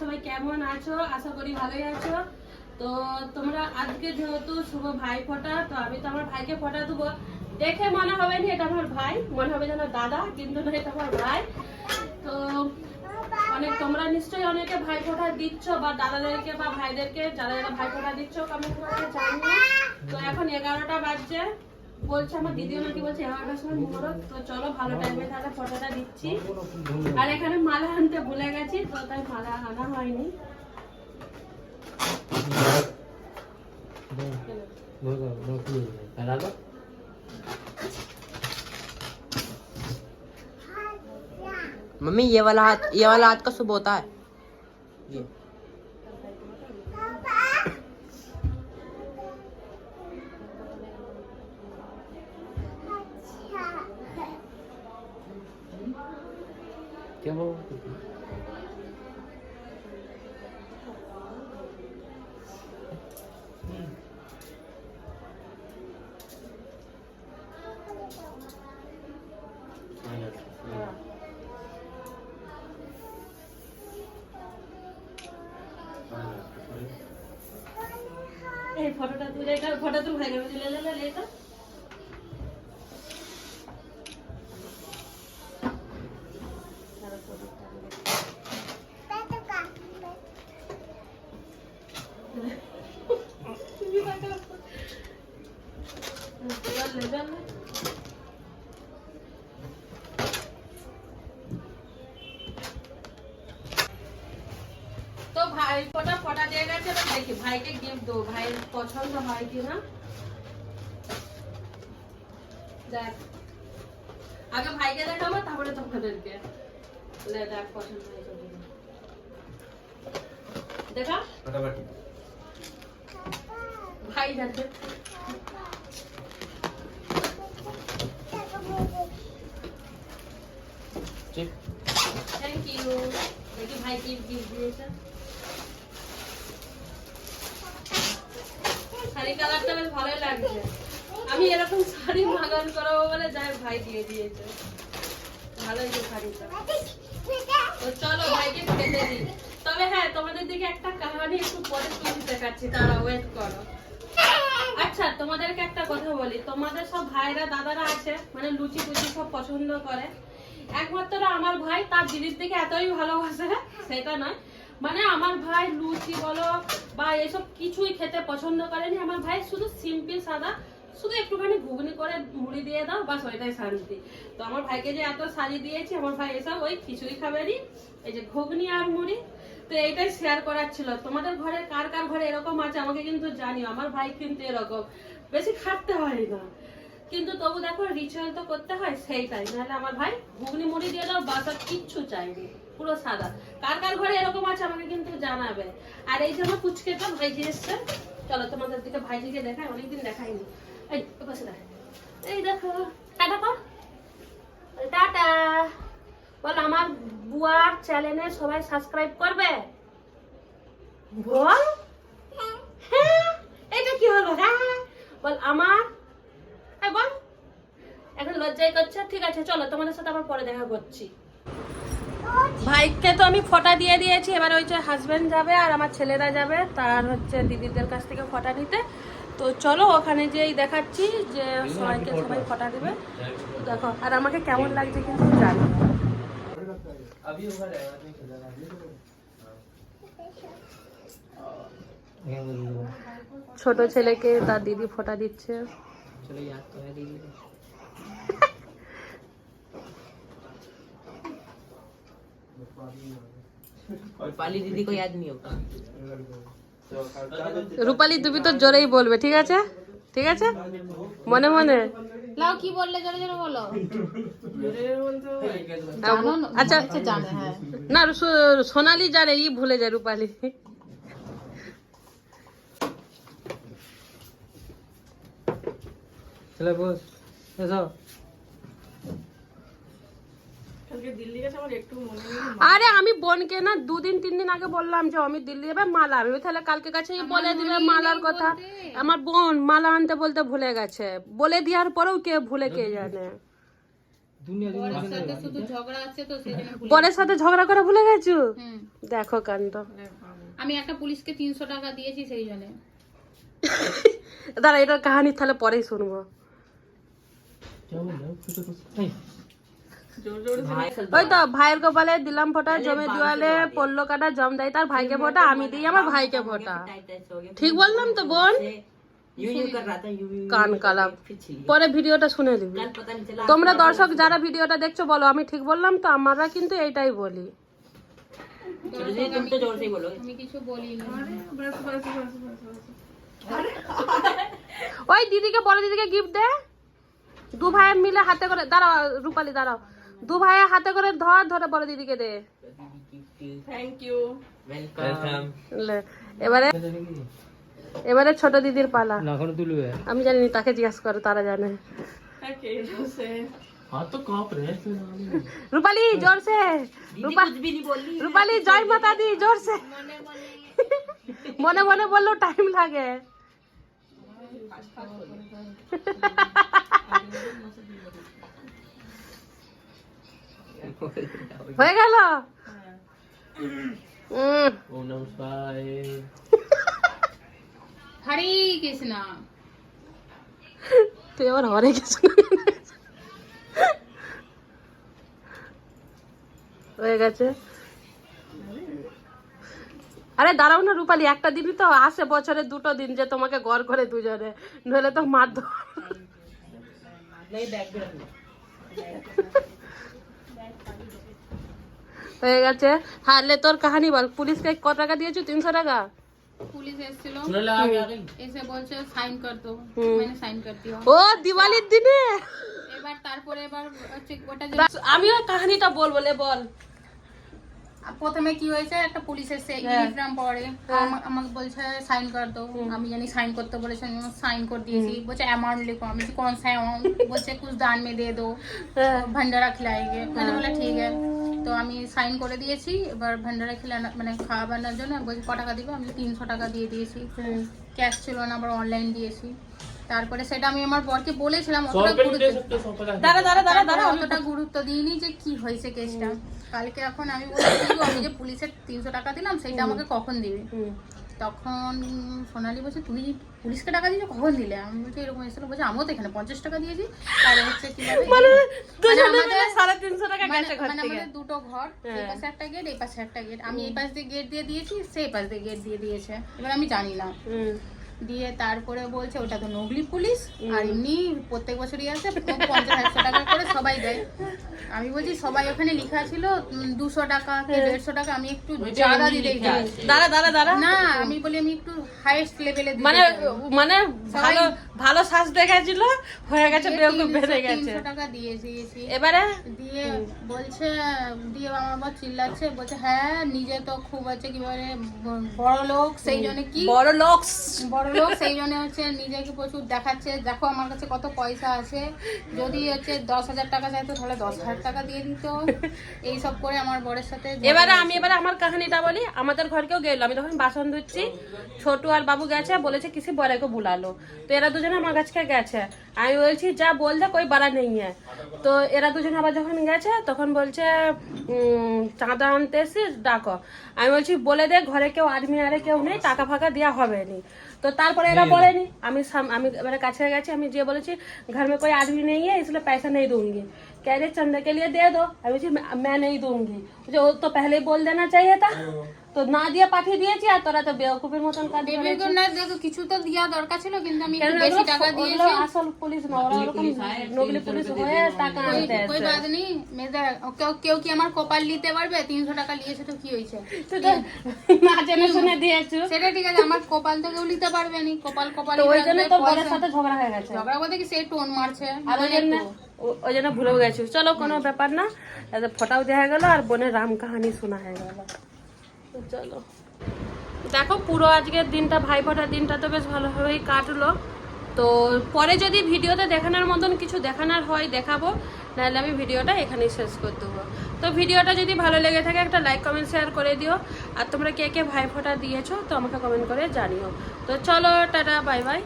সবাই কেমন আছো? আশা করি ভালোই আছো। তো তোমরা আজকে যেহেতু শুভ ভাই ফোটা, তো আমি তো আমার ভাইকে ফোটা দেবো। দেখে মনে হবে না এটা আমার ভাই, মনে হবে যেন দাদা, কিন্তু না, এটা আমার ভাই। তো অনেক তোমরা নিশ্চয়ই অনেকে ভাই ফোটা দিচ্ছ বা দাদাদেরকে বা ভাইদেরকে যারা যারা ভাই ফোটা দিচ্ছ কমেন্ট করে জানিও তো এখন এগারোটা বাজছে বলছে আমার দিদিও নাকি বলছে এগারোটার সময় মুহূর্ত তো চলো ভালো টাইমে তাহলে ফটোটা দিচ্ছি আর এখানে মালা আনতে ভুলে গেছি তো তাই মালা আনা হয়নি मम्मी ये वाला हाथ ये वाला हाथ का शुभ होता है। ये। क्या वो ফটোটা তুলে এটা ফটো তুল হয়ে গেল লে লে লে ফটা ফটা দিয়ে গেছে এবার দেখি। ভাইকে গিফট দেবো। ভাইয়ের পছন্দ হয় কি না? দেখ। আগে ভাইকে দেখাবো তারপরে তোমাদেরকে। দেখ পছন্দ হয়েছে দেখা? ভাই যাচ্ছে ठीक থ্যাংক ইউ দেখি ভাই শাড়ি কালারটা বেশ ভালোই লাগছে। আমি এরকম শাড়ি মাগান করাবো বলে যাই ভাই দিয়ে দিয়েছে। ভালোই যে শাড়িটা। তো চলো, ভাইকে খেতে দিই। তবে হ্যাঁ তোমাদের দিকে একটা কাহানি একটু পরে তুমি দেখাচ্ছি। তারা ওয়েট করো। আচ্ছা তোমাদেরকে একটা কথা বলি। তোমাদের সব ভাইরা, দাদারা আছে মানে লুচি টুচি সব পছন্দ করে। একমাত্র আমার ভাই তার জিনিস দেখে এতই ভালোবাসে, সেটা নয়। মানে আমার ভাই লুচি বলো বা এসব কিছুই খেতে পছন্দ করেনি। আমার ভাই শুধু সিম্পল সাদা, শুধু একটুখানি ঘুগনি করে মুড়ি দিয়ে দাও, বাস ওইটাই শান্তি। তো আমার ভাইকে যে এত সাজিয়ে দিয়েছি, আমার ভাই এসব ওই খিচুড়ি খাবেনি এই যে ঘুগনি আর মুড়ি, তো এইটাই শেয়ার করার ছিল। তোমাদের ঘরে কার কার ঘরে এরকম আছে আমাকে কিন্তু জানিও, আমার ভাই কিন্তু এরকম। বেশি খাটতে হয় না। কিন্তু তবু দেখো রিচুয়াল তো করতে হয়, সেইটাই। নাহলে আমার ভাই ঘুগনি মুড়ি দিয়ে দাও, বাস আর কিচ্ছু চাইনি পুরো সাদা। কার কার ঘরে এরকম আছে আমাকে কিন্তু জানাবে। আর এই জন্য পুচকেটা ভাইজি এসছে। চলো তোমাদের দিকে ভাইজিকে দেখাই, অনেকদিন দেখাইনি। এই এই দেখো, টাটা টাটা। বল, আমার বুয়ার চ্যানেলে সবাই সাবস্ক্রাইব করবে? বল। হ্যাঁ এটা কি হলো? হ্যাঁ বল, আমার? হ্যাঁ বল। এখন লজ্জাই করছে। ঠিক আছে, চলো তোমাদের সাথে আবার পরে দেখা করছি। ভাইকে তো আমি ফটা দিয়ে দিয়েছি এবার হচ্ছে হাজব্যান্ড যাবে আর আমার ছেলেরা যাবে তার হচ্ছে দিদিদের কাছ থেকে ফটা নিতে। তো চলো ওখানে যেই দেখাচ্ছি যে সবাইকে সবাই ফটা দেবে। দেখো আর আমাকে কেমন লাগছে কিন্তু জানি ছোট ছেলেকে তার দিদি ফোটা দিচ্ছে। চলে याद तो है दीदी को। और पाली दीदी को याद नहीं होगा রূপালি তুমি তো জোরেই বলবে ঠিক আছে ঠিক আছে মনে মনে লাও কি বললে জোরে জোরে বলো আচ্ছা আচ্ছা জানে হ্যাঁ না সো- সোনালি জানে ই ভুলে যায় রূপালি चलो बस ऐसा আরে আমি বোনকে না দুদিন তিন দিন আগে বললাম যে অমিত দিল্লি যাবে মালা আমি তাহলে কালকে কাছে বলে দিবে মালার কথা। আমার বোন মালা আনতে বলতে ভুলে গেছে। বলে দেওয়ার পরেও কে ভুলে কে জানে। সাথে ঝগড়া করে ভুলে গেছো। দেখো আমি একটা পুলিশকে তিনশো টাকা দিয়েছি সেই জন্য। দাঁড়া এটার কাহানি তাহলে পরেই শুনব। ওই তো ভাইয়ের কপালে দিলাম ফোটা জমে দুয়ালে পল্লো কাটা জম দেয় তার ভাইকে ফোটা আমি দিই আমার ভাইকে ফোটা। ঠিক বললাম তো বোন? কান কালাম। পরে ভিডিওটা শুনে দিবি তোমরা দর্শক যারা ভিডিওটা দেখছ বলো আমি ঠিক বললাম তো আমরা কিন্তু এইটাই বলি। ওই দিদিকে বলো দিদিকে গিফট দে। দু ভাই মিলে হাতে করে দাঁড়াও রূপালি দাঁড়াও। দু ভাইয়া হাতে করে ধর ধরে বড় দিদিকে দে। থ্যাংক ইউ ওয়েলকাম এবারে এবারে ছোট দিদির পালা। আমি জানি তাকে জিজ্ঞেস করে তারা জানে। রূপালি জোরসে। সে জয় মাতা দি জোর মনে। মনে বলল টাইম লাগে। হয়ে গেল? হরে কৃষ্ণ। তুই আবার হরে কৃষ্ণ হয়ে গেছে। আরে দাঁড়াও না রূপালি একটা দিনই তো আসে বছরে দুটো দিন যে তোমাকে গড় করে দুজনে নইলে তো মার ধর হয়ে গেছে। হারলে তোর কাহানি বল? পুলিশকে কত টাকা দিয়েছ? তিনশো টাকা? পুলিশ এসেছিল। এসে বলছে সাইন কর মানে সাইন করতে ও দিওয়ালির দিনে? এবার তারপরে এবার হচ্ছে ওটা আমি ওই বলব বল। প্রথমে কি হয়েছে একটা পুলিশের সেগ্রাম ইউনিফর্ম পরে আমাকে বলছে সাইন কর দো আমি জানি সাইন করতে বলেছে সাইন করে দিয়েছি। বলছে অ্যামাউন্ট লিখো। আমি বলছি কোন সা অ্যামাউন্ট বলছে কুছ দান মে দে দো। ভান্ডারা খিলায়েগে মানে বলে ঠিক আছে তো আমি সাইন করে দিয়েছি। এবার ভান্ডারা খেলানো মানে খাওয়া বানানোর জন্য বলছি ক টাকা দিবে? আমি তিনশো টাকা দিয়ে দিয়েছি। ক্যাশ ছিল না আবার অনলাইন দিয়েছি। তারপরে সেটা আমি আমার বরকে বলেছিলাম অতটা গুরুত্ব দাঁড়া দাঁড়া দাঁড়া দাঁড়া। অতটা গুরুত্ব দিইনি যে কি হয়েছে কেসটা কালকে এখন আমি বলছি আমি যে পুলিশের তিনশো টাকা দিলাম সেটা আমাকে কখন দিবে? তখন সোনালি বলছে তুই পুলিশকে টাকা দিয়েছ কখন দিলে? আমি বলছি এরকম এসেছিল। বলছে আমিও তো এখানে পঞ্চাশ টাকা দিয়েছি। তাহলে হচ্ছে মানে মানে- মানে আমাদের দুটো ঘর এই পাশে একটা গেট এই পাশে একটা গেট আমি এই পাশ দিয়ে গেট দিয়ে দিয়েছি সেই পাশ দিয়ে গেট দিয়ে দিয়েছে। এবার আমি জানি না। দিয়ে তারপরে বলছে ওটা তো নগলি পুলিশ আর এমনি প্রত্যেক বছরই আসে পঞ্চাশ একশো টাকা করে সবাই দেয়। আমি বলছি সবাই ওখানে লেখা ছিল দুশো টাকা কি দেড়শো টাকা আমি একটু জাদা দিতে দাঁড়া দাঁড়া দাঁড়া। না আমি বলি আমি একটু হাইয়েস্ট লেভেলে মানে মানে ভালো ভালো শ্বাস দেখাচ্ছিল হয়ে গেছে বেউকুফ বেড়ে গেছে। তিনশো টাকা দিয়ে দিয়েছি। এবারে? দিয়ে বলছে দিয়ে আমার বর চিল্লাচ্ছে বলছে হ্যাঁ নিজে তো খুব আছে কি বলে বড় লোক সেই জন্য কি বড় লোকস বড় লোক সেই জন্য হচ্ছে নিজেকে প্রচুর দেখাচ্ছে। দেখো আমার কাছে কত পয়সা আছে। যদি হচ্ছে দশ হাজার টাকা চাইতো তাহলে দশ হাজার টাকা দিয়ে দিত। এইসব করে আমার বরের সাথে এবারে আমি এবারে আমার কাহিনীটা বলি। আমাদের ঘরকেও গেল। আমি তখন বাসন ধুচ্ছি। ছোটু আর বাবু গেছে। বলেছে কিসি বড়াকে বুলালো? তো এরা দুজনে আমার কাছে গেছে। আমি বলছি যা বল দে কই বাড়া নেই তো এরা দুজনে আবার যখন গেছে তখন বলছে চাঁদা আনতে এসিস ডাকো। আমি বলছি বলে দে ঘরে কেউ আর্মি আরে কেউ নেই। টাকা ফাঁকা দেওয়া হবে নি। তো তারপরে এরা বলেনি আমি সাম- আমি এবারে কাছে গেছি আমি যে বলেছি घर में कोई आदमी नहीं है इसलिए पैसा नहीं दूंगी कह रहे चंदा के लिए दे दो আমি বলছি "मैं- मैं नहीं दूंगी मुझे वो तो पहले ही बोल देना चाहिए था তো না দিয়ে পাঠিয়ে দিয়েছি আর তোরা তো বেওকুফের মতন কাজ দেখো কিছু তো দেওয়া দরকার ছিল কিন্তু আমি একটু বেশি টাকা দিয়েছি। আসল পুলিশ না ওরা পুলিশ হয়ে টাকা আনতে বাদ নেই কেউ কি আমার কপাল নিতে পারবে? 300 টাকা নিয়েছে তো কি না জেনে শুনে দিয়েছ। সেটা ঠিক আছে আমার কপাল তো কেউ নিতে পারবে কপাল কপাল তো ওই জন্য তো বড়ের সাথে ঝগড়া হয়ে গেছে। ঝগড়া বলতে কি সে টোন মারছে? আর ওই মানে জন্য ওই জন্য ভুলেও গেছি। চলো কোনো ব্যাপার না। ফটাও দেখা গেল আর বোনের রাম কাহানি শোনা হয়ে গেল। চলো। দেখো, পুরো আজকের দিনটা ভাই ফোটার দিনটা তো বেশ ভালোভাবেই কাটলো। তো পরে যদি ভিডিওতে দেখানোর মতন কিছু দেখানোর হয়, দেখাবো, নাহলে আমি ভিডিওটা এখানেই শেষ করে দেবো। তো ভিডিওটা যদি ভালো লেগে থাকে, একটা লাইক, কমেন্ট, শেয়ার করে দিও। আর তোমরা কে কে ভাই ফোঁটা দিয়েছ, তো আমাকে কমেন্ট করে জানিও। তো চলো, টাটা, বাই বাই।